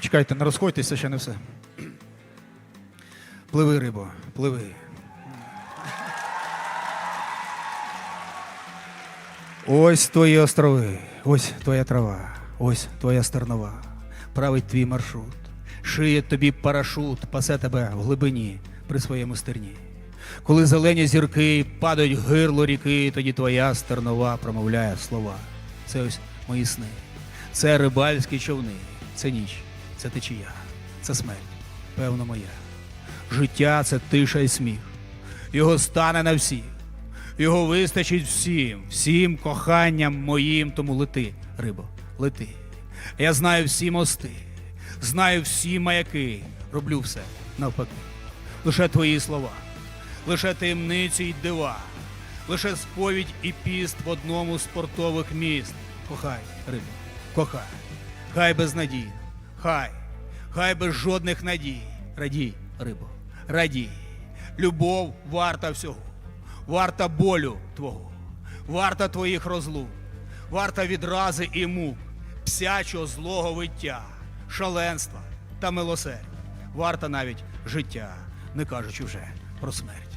Чекайте, не розходьтеся, ще не все. Пливи, рибо, пливи. Ось твої острови, ось твоя трава, ось твоя стернова. Править твій маршрут. Шиє тобі парашут, пасе тебе в глибині при своєму стерні. Коли зелені зірки падають в гирло ріки, тоді твоя стернова промовляє слова. Це ось мої сни. Це рибальські човни, це ніч, це течія, це смерть, певно, моя. Життя це тиша і сміх. Його стане на всіх. Його вистачить всім, всім коханням моїм, тому лети, рибо, лети. Я знаю всі мости, знаю всі маяки, роблю все навпаки. Лише твої слова, лише таємниці й дива, лише сповідь і піст в одному з портових міст. Кохай, рибо, кохай, хай безнадійно, хай, хай без жодних надій. Радій, рибо, радій. Любов варта всього варта болю твого, варта твоїх розлук, варта відрази і мук, псячого злого виття, шаленства та милосердя, варта навіть життя, не кажучи вже про смерть.